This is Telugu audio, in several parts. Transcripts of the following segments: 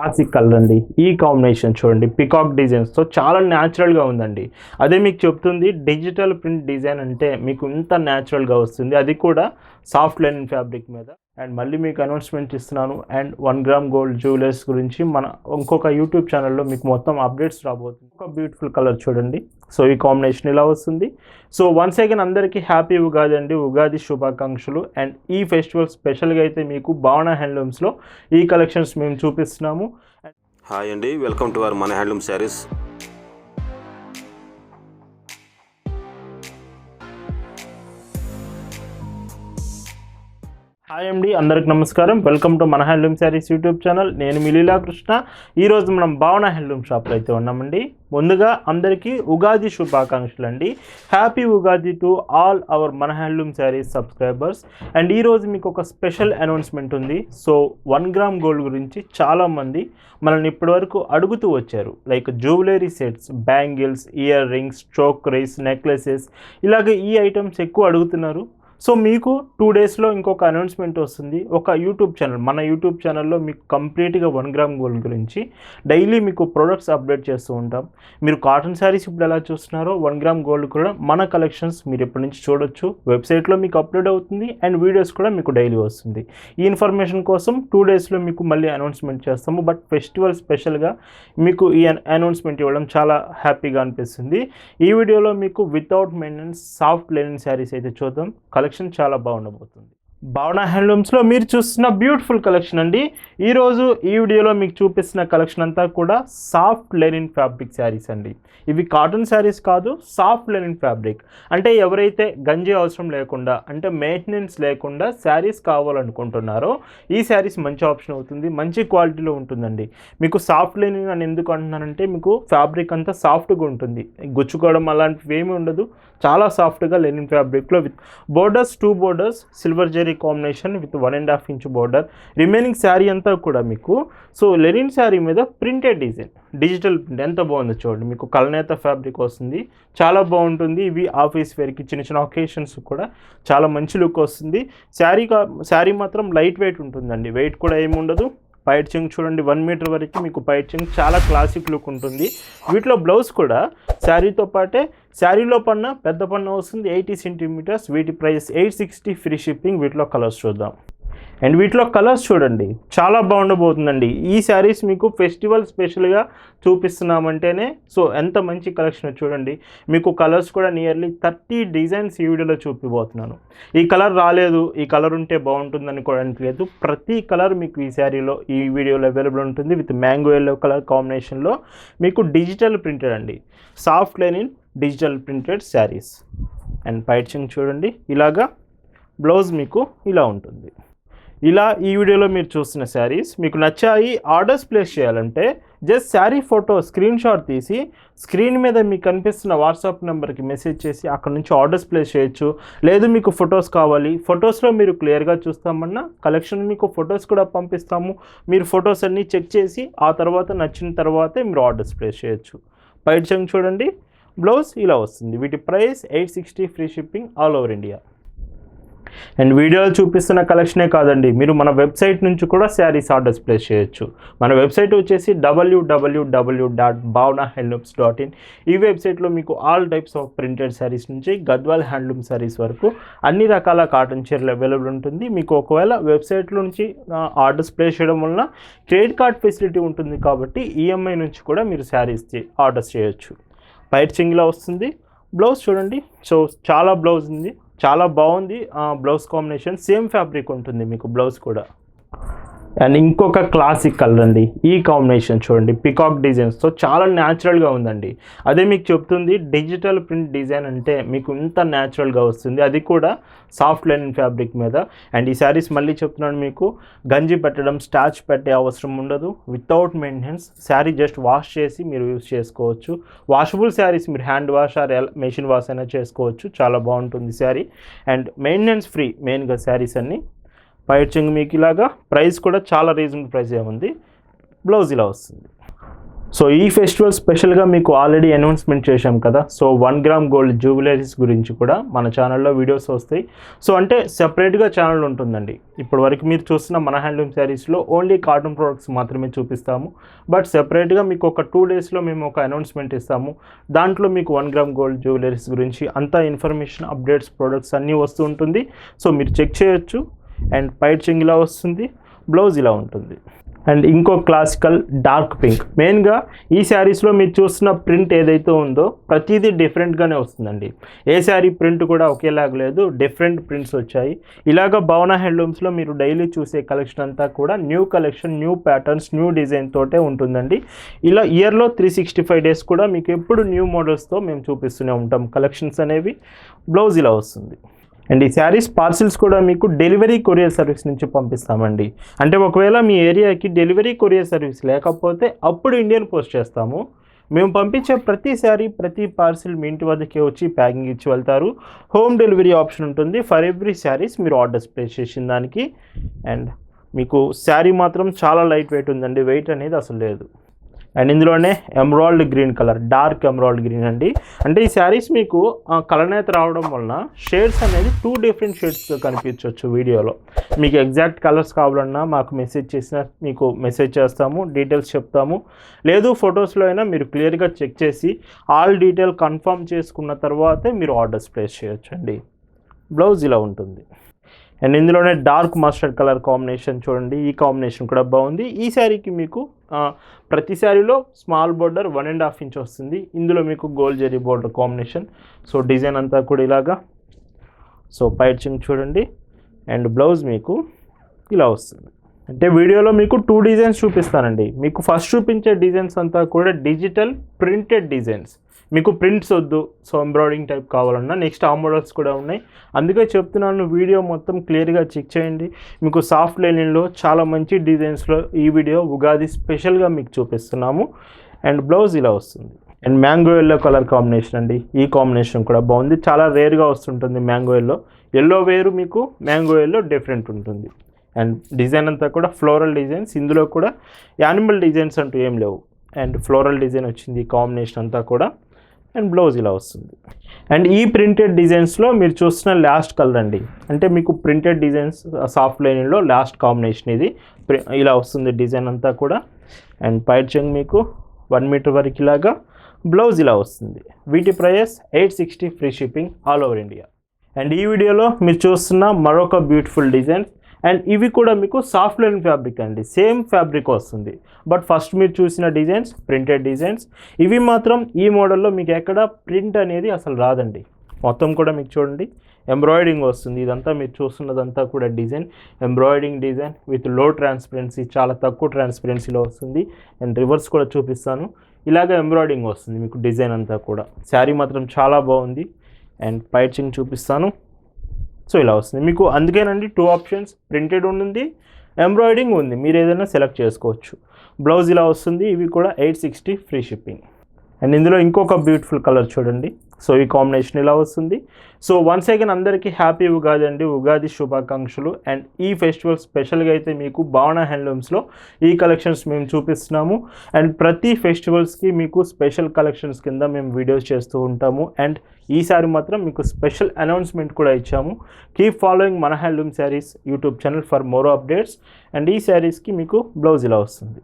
క్లాసిక్ కలర్ అండి. ఈ కాంబినేషన్ చూడండి. పికాక్ డిజైన్స్తో చాలా న్యాచురల్గా ఉందండి. అదే మీకు చెప్తుంది డిజిటల్ ప్రింట్ డిజైన్ అంటే మీకు ఇంత న్యాచురల్గా వస్తుంది. అది కూడా సాఫ్ట్ లైన్ ఫ్యాబ్రిక్ మీద. అండ్ మళ్ళీ మీకు అనౌన్స్మెంట్ ఇస్తున్నాను. And one gram gold jewellers గురించి మన ఇంకొక యూట్యూబ్ ఛానల్లో మీకు మొత్తం అప్డేట్స్ రాబోతుంది. ఒక బ్యూటిఫుల్ కలర్ చూడండి. సో ఈ కాంబినేషన్ ఇలా వస్తుంది. సో వన్స్ అగైన్ అందరికీ హ్యాపీ ఉగాది అండి ఉగాది శుభాకాంక్షలు. అండ్ ఈ ఫెస్టివల్ స్పెషల్గా అయితే మీకు భావన హ్యాండ్లూమ్స్లో ఈ కలెక్షన్స్ మేము చూపిస్తున్నాము. హాయ్ అండి. వెల్కమ్ టు అవర్ మన హ్యాండ్లూమ్ శారీస్ హాయ్ అండి అందరికి నమస్కారం. వెల్కమ్ టు మన హ్యాండ్లూమ్ శారీస్ యూట్యూబ్ ఛానల్ నేను మిలీలా కృష్ణ ఈరోజు మనం భావన హ్యాండ్లూమ్ షాప్లో అయితే ఉన్నామండి ముందుగా అందరికీ ఉగాది శుభాకాంక్షలు అండి. Happy Ugadi to all our మన హ్యాండ్లూమ్ శారీస్ సబ్స్క్రైబర్స్ అండ్ ఈరోజు మీకు ఒక స్పెషల్ అనౌన్స్మెంట్ ఉంది. సో వన్ గ్రామ్ గోల్డ్ గురించి చాలామంది మనల్ని ఇప్పటివరకు అడుగుతూ వచ్చారు. Like jewellery sets bangles earrings chokers necklaces ఇలాగే ఈ ఐటమ్స్ ఎక్కువ అడుగుతున్నారు. సో మీకు టూ డేస్లో ఇంకొక అనౌన్స్మెంట్ వస్తుంది. ఒక యూట్యూబ్ ఛానల్ మన యూట్యూబ్ ఛానల్లో మీకు కంప్లీట్గా వన్ గ్రామ్ గోల్డ్ గురించి డైలీ మీకు ప్రొడక్ట్స్ అప్డేట్ చేస్తూ ఉంటాం. మీరు కాటన్ శారీస్ ఇప్పుడు ఎలా చూస్తున్నారో వన్ గ్రామ్ గోల్డ్ కూడా మన కలెక్షన్స్ మీరు ఎప్పటి నుంచి చూడొచ్చు వెబ్సైట్లో మీకు అప్లోడ్ అవుతుంది అండ్ వీడియోస్ కూడా మీకు డైలీ వస్తుంది. ఈ ఇన్ఫర్మేషన్ కోసం టూ డేస్లో మీకు మళ్ళీ అనౌన్స్మెంట్ చేస్తాము. బట్ ఫెస్టివల్ స్పెషల్గా మీకు ఈ అనౌన్స్మెంట్ ఇవ్వడం చాలా హ్యాపీగా అనిపిస్తుంది. ఈ వీడియోలో మీకు without maintenance soft linen sarees అయితే చూద్దాం. కలెక్షన్ చాలా బాగుండబోతుంది. భావన హ్యాండ్లూమ్స్లో మీరు చూస్తున్న బ్యూటిఫుల్ కలెక్షన్ అండి. ఈరోజు ఈ వీడియోలో మీకు చూపిస్తున్న కలెక్షన్ అంతా కూడా సాఫ్ట్ లెనిన్ ఫ్యాబ్రిక్ శారీస్ అండి. ఇవి కాటన్ శారీస్ కాదు సాఫ్ట్ లెనిన్ ఫ్యాబ్రిక్. అంటే ఎవరైతే గంజి అవసరం లేకుండా అంటే మెయింటెనెన్స్ లేకుండా శారీస్ కావాలనుకుంటున్నారో ఈ శారీస్ మంచి ఆప్షన్ అవుతుంది మంచి క్వాలిటీలో ఉంటుందండి. మీకు సాఫ్ట్ లెనిన్ అని ఎందుకు అంటున్నానంటే మీకు ఫ్యాబ్రిక్ అంతా సాఫ్ట్గా ఉంటుంది. గుచ్చుకోవడం అలాంటివి ఏమీ ఉండదు. చాలా సాఫ్ట్గా లెనిన్ ఫ్యాబ్రిక్లో with borders two borders silver zari combination with one and half inch border. Remaining saree అంతా కూడా మీకు. సో లెనిన్ శారీ మీద ప్రింటెడ్ డిజైన్. Digital print. ఎంత బాగుందో చూడండి. మీకు కలనేత ఫ్యాబ్రిక్ వస్తుంది. చాలా బాగుంటుంది. ఇవి ఆఫీస్ వేర్కి చిన్న చిన్న ఒకేషన్స్ కూడా చాలా మంచి లుక్ వస్తుంది. శారీ కా శారీ మాత్రం లైట్ వెయిట్ ఉంటుందండి. వెయిట్ కూడా ఏమి ఉండదు. పైచింగ్ చూడండి వన్ మీటర్ వరకు మీకు పైచింగ్ చాలా క్లాసిక్ లుక్ ఉంటుంది. వీటిలో బ్లౌజ్ కూడా శారీతో పాటే శారీలో పన్న పెద్ద పన్న వస్తుంది ఎయిటీ సెంటీమీటర్స్ వీటి price eight sixty free shipping వీటిలో కలర్స్ చూద్దాం. అండ్ వీటిలో కలర్స్ చూడండి. చాలా బాగుండబోతుందండి. ఈ శారీస్ మీకు ఫెస్టివల్ స్పెషల్గా చూపిస్తున్నామంటేనే సో ఎంత మంచి కలెక్షన్ చూడండి. మీకు కలర్స్ కూడా నియర్లీ థర్టీ డిజైన్స్ ఈ వీడియోలో చూపిపోతున్నాను ఈ కలర్ రాలేదు ఈ కలర్ ఉంటే బాగుంటుంది అనుకోవడానికి లేదు ప్రతి కలర్ మీకు ఈ శారీలో ఈ వీడియోలో అవైలబుల్ ఉంటుంది. విత్ మ్యాంగో ఎల్లో కలర్ కాంబినేషన్లో మీకు డిజిటల్ ప్రింటెడ్ అండి. Soft linen digital printed sarees. And పైచింగ్ చూడండి. ఇలాగా బ్లౌజ్ మీకు ఇలా ఉంటుంది. ఇలా ఈ వీడియోలో మీరు చూస్తున్న శారీస్ మీకు నచ్చాయి ఆర్డర్స్ ప్లేస్ చేయాలంటే just sari photo screenshot తీసి స్క్రీన్ మీద మీకు కనిపిస్తున్న వాట్సాప్ నెంబర్కి మెసేజ్ చేసి అక్కడ నుంచి ఆర్డర్స్ ప్లేస్ చేయొచ్చు. లేదు మీకు ఫొటోస్ కావాలి ఫొటోస్లో మీరు క్లియర్గా చూస్తామన్నా కలెక్షన్ మీకు ఫొటోస్ కూడా పంపిస్తాము. మీరు ఫొటోస్ అన్నీ చెక్ చేసి ఆ తర్వాత నచ్చిన తర్వాతే మీరు ఆర్డర్స్ ప్లేస్ చేయొచ్చు. పైట్ చెంగ్ చూడండి బ్లౌజ్ ఇలా వస్తుంది. వీటి price eight sixty free shipping all over India. And వీడియోలు చూపిస్తున్న కలెక్షనే కాదండి మీరు మన వెబ్సైట్ నుంచి కూడా శారీస్ ఆర్డర్స్ ప్లేస్ చేయొచ్చు. మన వెబ్సైట్ వచ్చేసి WWW dot Bhavana handlooms dot in ఈ వెబ్సైట్లో మీకు all types of printed sarees నుంచి గద్వాల్ హ్యాండ్లూమ్ శారీస్ వరకు అన్ని రకాల కాటన్ చీరలు అవైలబుల్ ఉంటుంది. మీకు ఒకవేళ వెబ్సైట్లో నుంచి ఆర్డర్స్ ప్లేస్ చేయడం వలన క్రెడిట్ కార్డ్ ఫెసిలిటీ ఉంటుంది కాబట్టి ఈఎంఐ నుంచి కూడా మీరు శారీస్ ఆర్డర్స్ చేయొచ్చు. పైట్ సింగిలా వస్తుంది. బ్లౌజ్ చూడండి. సో చాలా బ్లౌజ్ ఉంది. చాలా బాగుంది. Blouse combination. సేమ్ ఫ్యాబ్రిక్ ఉంటుంది మీకు బ్లౌజ్ కూడా. అండ్ ఇంకొక క్లాసిక్ కలర్ అండి. ఈ కాంబినేషన్ చూడండి. పికాక్ డిజైన్స్తో చాలా న్యాచురల్గా ఉందండి. అదే మీకు చెప్తుంది డిజిటల్ ప్రింట్ డిజైన్ అంటే మీకు ఇంత న్యాచురల్గా వస్తుంది. అది కూడా సాఫ్ట్ లైన్ ఫ్యాబ్రిక్ మీద. అండ్ ఈ శారీస్ మళ్ళీ చెప్తున్నాను మీకు గంజి పెట్టడం స్టాచ్ పెట్టే అవసరం ఉండదు. Without maintenance saree just wash చేసి మీరు యూస్ చేసుకోవచ్చు. వాషబుల్ శారీస్ మీరు hand wash or machine wash అయినా చేసుకోవచ్చు. చాలా బాగుంటుంది శారీ అండ్ మెయింటెనెన్స్ ఫ్రీ మెయిన్గా శారీస్ అన్నీ పైచింగ్ మీకు ఇలాగా ప్రైస్ కూడా చాలా రీజనబుల్ ప్రైస్ ఉంది బ్లౌజ్ ఇలా వస్తుంది. సో ఈ ఫెస్టివల్ స్పెషల్గా మీకు ఆల్రెడీ అనౌన్స్మెంట్ చేశాం కదా? So one gram gold jewelleries గురించి కూడా మన ఛానల్లో వీడియోస్ వస్తాయి. సో అంటే సెపరేట్గా ఛానల్ ఉంటుందండి. ఇప్పటి వరకు మీరు చూస్తున్న మన హ్యాండ్లూమ్ శారీస్లో ఓన్లీ కాటన్ ప్రోడక్ట్స్ మాత్రమే చూపిస్తాము. బట్ సెపరేట్గా మీకు ఒక టూ డేస్లో మేము ఒక అనౌన్స్మెంట్ ఇస్తాము. దాంట్లో మీకు వన్ గ్రామ్ గోల్డ్ జ్యువెలరీస్ గురించి అంతా ఇన్ఫర్మేషన్ అప్డేట్స్ ప్రోడక్ట్స్ అన్నీ వస్తూ ఉంటుంది. సో మీరు చెక్ చేయొచ్చు. అండ్ పైట్ చింగ్ ఇలా వస్తుంది బ్లౌజ్ ఇలా ఉంటుంది. అండ్ ఇంకో క్లాసికల్ డార్క్ పింక్. మెయిన్గా ఈ శారీస్లో మీరు చూస్తున్న ప్రింట్ ఏదైతే ఉందో ప్రతిదీ డిఫరెంట్గానే వస్తుందండి. ఏ శారీ ప్రింట్ కూడా ఒకేలాగా లేదు డిఫరెంట్ ప్రింట్స్ వచ్చాయి. ఇలాగ భవన హ్యాండ్లూమ్స్లో మీరు డైలీ చూసే కలెక్షన్ అంతా కూడా new collection new patterns new design తోటే ఉంటుందండి. ఇలా ఇయర్లో త్రీ సిక్స్టీ ఫైవ్ డేస్ కూడా మీకు ఎప్పుడు న్యూ మోడల్స్తో మేము చూపిస్తూనే ఉంటాం కలెక్షన్స్ అనేవి. బ్లౌజ్ ఇలా వస్తుంది. అండ్ ఈ శారీస్ పార్సిల్స్ కూడా మీకు డెలివరీ కొరియర్ సర్వీస్ నుంచి పంపిస్తామండి. అంటే ఒకవేళ మీ ఏరియాకి డెలివరీ కొరియర్ సర్వీస్ లేకపోతే అప్పుడు ఇండియన్ పోస్ట్ చేస్తాము. మేము పంపించే ప్రతి శారీ ప్రతి పార్సిల్ మీ ఇంటి వద్దకే వచ్చి ప్యాకింగ్ ఇచ్చి వెళ్తారు. హోమ్ డెలివరీ ఆప్షన్ ఉంటుంది. ఫర్ ఎవ్రీ శారీస్ మీరు ఆర్డర్స్ ప్లేస్ చేసిన దానికి. అండ్ మీకు శారీ మాత్రం చాలా లైట్ వెయిట్ ఉందండి. వెయిట్ అనేది అసలు లేదు. అండ్ ఇందులోనే emerald green colour dark emerald green అండి. అంటే ఈ శారీస్ మీకు కలనేత రావడం వలన షేడ్స్ అనేది టూ డిఫరెంట్ షేడ్స్ కనిపించవచ్చు వీడియోలో. మీకు ఎగ్జాక్ట్ కలర్స్ కావాలన్నా మాకు మెసేజ్ చేసిన మీకు మెసేజ్ చేస్తాము డీటెయిల్స్ చెప్తాము. లేదు ఫొటోస్లో అయినా మీరు క్లియర్గా చెక్ చేసి ఆల్ డీటెయిల్ కన్ఫర్మ్ చేసుకున్న తర్వాతే మీరు ఆర్డర్స్ ప్లేస్ చేయొచ్చండి బ్లౌజ్ ఇలా ఉంటుంది. అండ్ ఇందులోనే డార్క్ మస్టర్డ్ కలర్ కాంబినేషన్ చూడండి ఈ కాంబినేషన్ కూడా బాగుంది. ఈ శారీకి మీకు ప్రతి శారీలో small border one and half inch వస్తుంది. ఇందులో మీకు gold zari border combination. So design అంతా కూడా ఇలాగా. సో పైచింగ్ చూడండి. అండ్ బ్లౌజ్ మీకు ఇలా వస్తుంది. అంటే వీడియోలో మీకు టూ డిజైన్స్ చూపిస్తానండి. మీకు ఫస్ట్ చూపించే డిజైన్స్ అంతా కూడా డిజిటల్ ప్రింటెడ్ డిజైన్స్. మీకు ప్రింట్స్ వద్దు సో ఎంబ్రాయిడింగ్ టైప్ కావాలన్నా. నెక్స్ట్ ఆ మోడల్స్ కూడా ఉన్నాయి. అందుకే చెప్తున్నాను వీడియో మొత్తం క్లియర్గా చెక్ చేయండి. మీకు సాఫ్ట్ లైనింగ్లో చాలా మంచి డిజైన్స్లో ఈ వీడియో ఉగాది స్పెషల్గా మీకు చూపిస్తున్నాము. అండ్ బ్లౌజ్ ఇలా వస్తుంది. And mango yellow colour combination అండి. ఈ కాంబినేషన్ కూడా బాగుంది. చాలా రేర్గా వస్తుంటుంది మ్యాంగో ఎల్లో ఎల్లో వేరు మీకు మ్యాంగో ఎల్లో డిఫరెంట్ ఉంటుంది. అండ్ డిజైన్ అంతా కూడా ఫ్లోరల్ డిజైన్స్ ఇందులో కూడా యానిమల్ డిజైన్స్ అంటూ ఏం లేవు. అండ్ ఫ్లోరల్ డిజైన్ వచ్చింది కాంబినేషన్ అంతా కూడా. అండ్ బ్లౌజ్ ఇలా వస్తుంది. అండ్ ఈ ప్రింటెడ్ డిజైన్స్లో మీరు చూస్తున్న లాస్ట్ కలర్ అండి. అంటే మీకు ప్రింటెడ్ డిజైన్స్ సాఫ్ట్ లైన్లో లాస్ట్ కాంబినేషన్ ఇది. ప్రి- ఇలా వస్తుంది డిజైన్ అంతా కూడా. అండ్ పైర్చింగ్ మీకు వన్ మీటర్ వరకు ఇలాగా బ్లౌజ్ ఇలా వస్తుంది. వీటి price eight sixty free shipping all over India. And ఈ వీడియోలో మీరు చూస్తున్న మరొక బ్యూటిఫుల్ డిజైన్ అండ్ ఇవి కూడా మీకు సాఫ్ట్ లైన్ ఫ్యాబ్రిక్ అండి. సేమ్ ఫ్యాబ్రిక్ వస్తుంది. బట్ ఫస్ట్ మీరు చూసిన డిజైన్స్ ప్రింటెడ్ డిజైన్స్ ఇవి మాత్రం ఈ మోడల్లో మీకు ఎక్కడ ప్రింట్ అనేది అసలు రాదండి. మొత్తం కూడా మీకు చూడండి. ఎంబ్రాయిడింగ్ వస్తుంది. ఇదంతా మీరు చూస్తున్నదంతా కూడా డిజైన్ ఎంబ్రాయిడింగ్ డిజైన్ విత్లో ట్రాన్స్పరెన్సీ చాలా తక్కువ ట్రాన్స్పరెన్సీలో వస్తుంది. అండ్ రివర్స్ కూడా చూపిస్తాను. ఇలాగ ఎంబ్రాయిడింగ్ వస్తుంది మీకు డిజైన్ అంతా కూడా. శారీ మాత్రం చాలా బాగుంది. అండ్ పైచింగ్ చూపిస్తాను. సో ఇలా వస్తుంది. మీకు అందుకేనండి టూ ఆప్షన్స్ ప్రింటెడ్ ఉంటుంది ఎంబ్రాయిడింగ్ ఉంది. మీరు ఏదైనా సెలెక్ట్ చేసుకోవచ్చు. బ్లౌజ్ ఇలా వస్తుంది ఇవి కూడా eight sixty free shipping and ఇందులో ఇంకొక బ్యూటిఫుల్ కలర్ చూడండి. సో ఈ కాంబినేషన్ ఇలా వస్తుంది. సో వన్స్ అగైన్ అందరికీ హ్యాపీ ఉగాది అండి. ఉగాది శుభాకాంక్షలు. అండ్ ఈ ఫెస్టివల్ స్పెషల్గా అయితే మీకు భావన హ్యాండ్లూమ్స్లో ఈ కలెక్షన్స్ మేము చూపిస్తున్నాము. అండ్ ప్రతి ఫెస్టివల్స్కి మీకు స్పెషల్ కలెక్షన్స్ కింద మేము వీడియోస్ చేస్తూ ఉంటాము. అండ్ ఈసారి మాత్రం మీకు స్పెషల్ అనౌన్స్మెంట్ కూడా ఇచ్చాము. కీప్ ఫాలోయింగ్ మన handloom saris YouTube channel for more updates and ఈ శారీస్కి మీకు బ్లౌజ్ ఇలా వస్తుంది.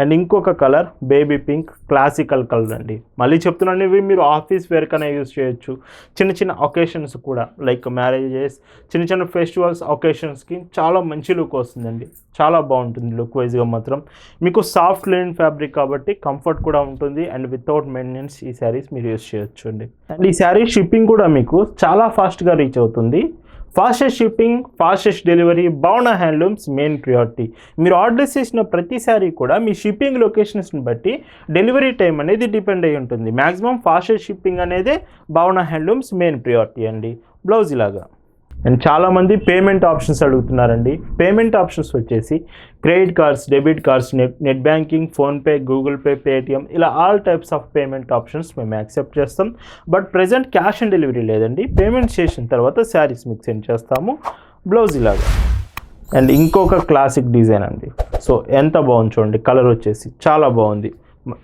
అండ్ ఇంకొక colour baby pink classical colour అండి. మళ్ళీ చెప్తున్నాను ఇవి మీరు ఆఫీస్ వేర్ కన్నా యూజ్ చేయొచ్చు. చిన్న చిన్న ఒకేషన్స్ కూడా లైక్ మ్యారేజెస్ చిన్న చిన్న ఫెస్టివల్స్ ఒకేషన్స్కి చాలా మంచి లుక్ వస్తుందండి. చాలా బాగుంటుంది లుక్ వైజ్గా మాత్రం. మీకు సాఫ్ట్ లైన్ ఫ్యాబ్రిక్ కాబట్టి కంఫర్ట్ కూడా ఉంటుంది అండ్ వితౌట్ మెయింటెనెన్స్ ఈ శారీస్ మీరు యూజ్ చేయొచ్చు అండి. అండ్ ఈ శారీ షిప్పింగ్ కూడా మీకు చాలా ఫాస్ట్గా రీచ్ అవుతుంది. Fastest shipping fastest delivery Bhavana handlooms main priority. మీరు ఆర్డర్ చేసిన ప్రతిసారి కూడా మీ షిప్పింగ్ లొకేషన్స్ని బట్టి డెలివరీ టైం అనేది డిపెండ్ అయి ఉంటుంది. మ్యాక్సిమం ఫాస్టెస్ట్ షిప్పింగ్ అనేది భవన హ్యాండ్లూమ్స్ మెయిన్ ప్రియారిటీ అండి. బ్లౌజ్ ఇలాగా. అండ్ చాలామంది పేమెంట్ ఆప్షన్స్ అడుగుతున్నారండి. పేమెంట్ ఆప్షన్స్ వచ్చేసి credit cards debit cards net net banking PhonePe Google Pay Paytm ఇలా all types of payment options మేము యాక్సెప్ట్ చేస్తాం. But present cash on delivery లేదండి. పేమెంట్ చేసిన తర్వాత శారీస్ మీకు సెండ్ చేస్తాము. బ్లౌజ్ ఇలాగా. అండ్ ఇంకొక క్లాసిక్ డిజైన్ అండి. సో ఎంత బాగుంది చూడండి. కలర్ వచ్చేసి చాలా బాగుంది.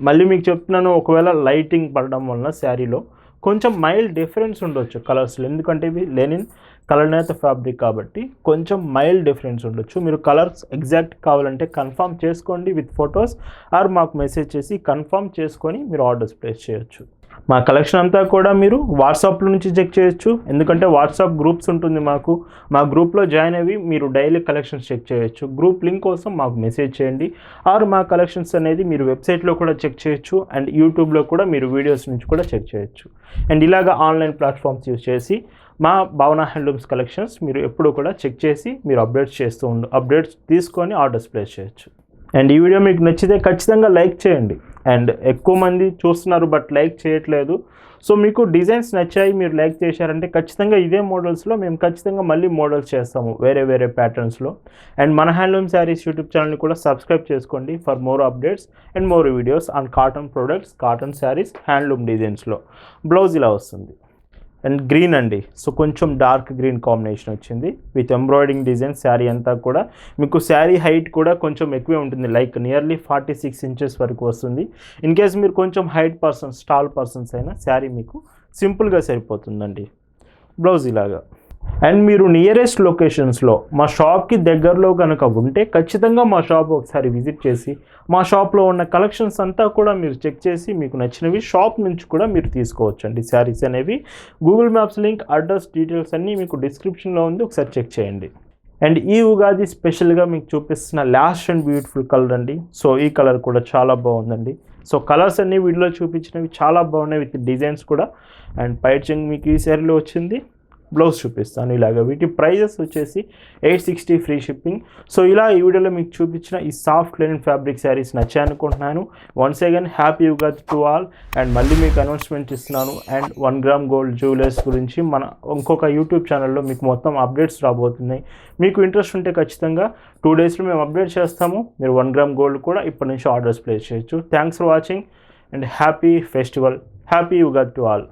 మళ్ళీ మీకు చెప్తున్నాను ఒకవేళ లైటింగ్ పడడం వలన శారీలో కొంచెం మైల్డ్ డిఫరెన్స్ ఉండొచ్చు కలర్స్లో ఎందుకంటే ఇవి లెనిన్ కలర్ నేత ఫ్యాబ్రిక్ కాబట్టి కొంచెం మైల్డ్ డిఫరెన్స్ ఉండొచ్చు. మీరు కలర్స్ ఎగ్జాక్ట్ కావాలంటే కన్ఫామ్ చేసుకోండి విత్ ఫొటోస్ ఆర్ మాకు మెసేజ్ చేసి కన్ఫర్మ్ చేసుకొని మీరు ఆర్డర్స్ ప్లేస్ చేయొచ్చు. మా కలెక్షన్ అంతా కూడా మీరు వాట్సాప్ నుంచి చెక్ చేయొచ్చు. ఎందుకంటే వాట్సాప్ గ్రూప్స్ ఉంటుంది మాకు. మా గ్రూప్లో జాయిన్ అయ్యి మీరు డైలీ కలెక్షన్స్ చెక్ చేయొచ్చు. గ్రూప్ లింక్ కోసం మాకు మెసేజ్ చేయండి. ఆర్ మా కలెక్షన్స్ అనేది మీరు వెబ్సైట్లో కూడా చెక్ చేయొచ్చు. అండ్ యూట్యూబ్లో కూడా మీరు వీడియోస్ నుంచి కూడా చెక్ చేయొచ్చు. అండ్ ఇలాగ ఆన్లైన్ ప్లాట్ఫామ్స్ యూజ్ చేసి మా భావన హ్యాండ్లూమ్స్ కలెక్షన్స్ మీరు ఎప్పుడు కూడా చెక్ చేసి మీరు అప్డేట్స్ చేస్తూ ఉండు అప్డేట్స్ తీసుకొని ఆర్డర్స్ ప్లేస్ చేయొచ్చు. అండ్ ఈ వీడియో మీకు నచ్చితే ఖచ్చితంగా లైక్ చేయండి. అండ్ ఎక్కువ మంది చూస్తున్నారు బట్ లైక్ చేయట్లేదు. సో మీకు డిజైన్స్ నచ్చాయి మీరు లైక్ చేశారంటే ఖచ్చితంగా ఇదే మోడల్స్లో మేము ఖచ్చితంగా మళ్ళీ మోడల్స్ చేస్తాము వేరే వేరే ప్యాటర్న్స్లో అండ్ మన హ్యాండ్లూమ్ శారీస్ యూట్యూబ్ ఛానల్ని కూడా సబ్స్క్రైబ్ చేసుకోండి for more updates and more videos on cotton products cotton saris handloom డిజైన్స్లో blouse ఇలా వస్తుంది. అండ్ గ్రీన్ అండి. సో కొంచెం డార్క్ గ్రీన్ కాంబినేషన్ వచ్చింది. విత్ ఎంబ్రాయిడింగ్ డిజైన్ శారీ అంతా కూడా. మీకు శారీ హైట్ కూడా కొంచెం ఎక్కువే ఉంటుంది. Like nearly forty six inches వరకు వస్తుంది. ఇన్ కేస్ మీరు కొంచెం హైట్ పర్సన్స్ టాల్ పర్సన్స్ అయినా శారీ మీకు సింపుల్గా సరిపోతుందండి. బ్లౌజ్ ఇలాగా. అండ్ మీరు నియరెస్ట్ లొకేషన్స్లో మా షాప్కి దగ్గరలో కనుక ఉంటే ఖచ్చితంగా మా షాప్ ఒకసారి విజిట్ చేసి మా షాప్లో ఉన్న కలెక్షన్స్ అంతా కూడా మీరు చెక్ చేసి మీకు నచ్చినవి షాప్ నుంచి కూడా మీరు తీసుకోవచ్చు అండి శారీస్ అనేవి. Google Maps link address details అన్నీ మీకు డిస్క్రిప్షన్లో ఉంది. ఒకసారి చెక్ చేయండి. అండ్ ఈ ఉగాది స్పెషల్గా మీకు చూపిస్తున్న లాస్ట్ అండ్ బ్యూటిఫుల్ కలర్ అండి. సో ఈ కలర్ కూడా చాలా బాగుందండి. సో కలర్స్ అన్నీ వీడియోలో చూపించినవి చాలా బాగున్నాయి విత్ డిజైన్స్ కూడా. అండ్ పైచింగ్ మీకు ఈ శారీలో వచ్చింది. బ్లౌజ్ చూపిస్తాను ఇలాగ. వీటి ప్రైజెస్ వచ్చేసి eight sixty free shipping. So ఇలా ఈ వీడియోలో మీకు చూపించిన ఈ సాఫ్ట్ లెనిన్ ఫ్యాబ్రిక్ శారీస్ నచ్చాయి అనుకుంటున్నాను. Once again happy Ugadi to all and మళ్ళీ మీకు అనౌన్స్మెంట్ ఇస్తున్నాను. And one gram gold jewellers గురించి మన ఇంకొక యూట్యూబ్ ఛానల్లో మీకు మొత్తం అప్డేట్స్ రాబోతున్నాయి. మీకు ఇంట్రెస్ట్ ఉంటే ఖచ్చితంగా టూ డేస్లో మేము అప్డేట్ చేస్తాము. మీరు వన్ గ్రామ్ గోల్డ్ కూడా ఇప్పటి నుంచి ఆర్డర్స్ ప్లేస్ చేయొచ్చు. Thanks for watching and happy festival happy Ugadi to all